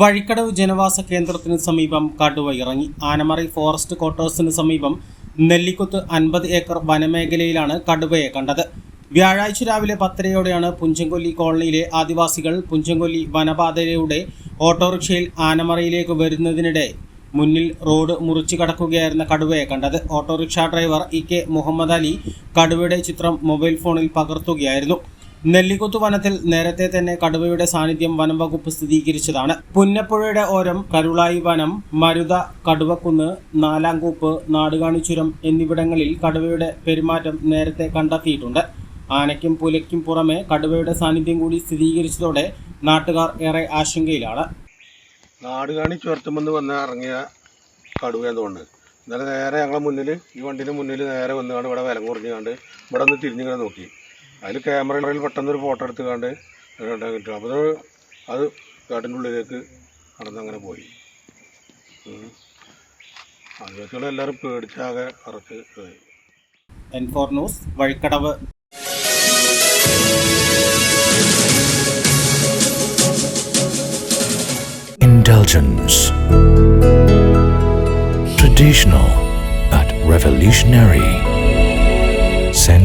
Vazhikkadavu ജനവാസ കേന്ദ്രത്തിന് സമീപം കടുവ ഇറങ്ങി. ആനമറി ഫോറസ്റ്റ് ക്വാർട്ടേഴ്സിന് സമീപം നെല്ലിക്കുത്ത് അൻപത് ഏക്കർ വനമേഖലയിലാണ് കടുവയെ കണ്ടത്. വ്യാഴാഴ്ച രാവിലെ പത്തരയോടെയാണ് പുഞ്ചങ്കൊല്ലി കോളനിയിലെ ആദിവാസികൾ പുഞ്ചങ്കൊല്ലി വനപാതയിലൂടെ ഓട്ടോറിക്ഷയിൽ ആനമറയിലേക്ക് വരുന്നതിനിടെ മുന്നിൽ റോഡ് മുറിച്ചു കടക്കുകയായിരുന്ന കടുവയെ കണ്ടത്. Autorickshaw driver E K Muhammad Ali കടുവയുടെ ചിത്രം മൊബൈൽ ഫോണിൽ പകർത്തുകയായിരുന്നു. നെല്ലിക്കുത്ത് വനത്തിൽ നേരത്തെ തന്നെ കടുവയുടെ സാന്നിധ്യം വനം വകുപ്പ് സ്ഥിരീകരിച്ചതാണ്. പുന്നപ്പുഴയുടെ ഓരം കരുളായി വനം മരുത കടുവക്കുന്ന് നാലാംകൂപ്പ് നാടുകാണിച്ചുരം എന്നിവിടങ്ങളിൽ കടുവയുടെ പെരുമാറ്റം നേരത്തെ കണ്ടെത്തിയിട്ടുണ്ട്. ആനയ്ക്കും പുലയ്ക്കും പുറമെ കടുവയുടെ സാന്നിധ്യം കൂടി സ്ഥിരീകരിച്ചതോടെ നാട്ടുകാർ ഏറെ ആശങ്കയിലാണ്. നാടുകാണി ചുരത്തുമെന്ന് വന്ന് ഇറങ്ങിയ കടുവയെന്ന് തോന്നുന്നു ഇന്നലെ നേരെ ഞങ്ങളുടെ മുന്നിൽ ഈ വണ്ടിന്റെ മുന്നിൽ നേരെ വന്നുകൊണ്ട് ഇവിടെ വില കുറഞ്ഞുകൊണ്ട് ഇവിടെ ഒന്ന് തിരിഞ്ഞിങ്ങനെ നോക്കി. അതിൽ ക്യാമറയിൽ പെട്ടെന്ന് ഒരു ഫോട്ടോ എടുത്ത് കണ്ട് കിട്ടും അപ്പോൾ അത് കാട്ടിന്റെ ഉള്ളിലേക്ക് നടന്നങ്ങനെ പോയി ഉം. ആദിവാസികളെല്ലാവരും പേടിച്ചാകെ അറച്ച് പോയി N four news Vazhikkadavu Indulgence. Traditional but revolutionary.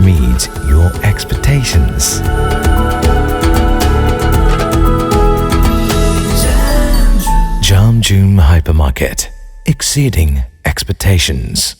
meet your expectations. Jamjoom Hypermarket Exceeding Expectations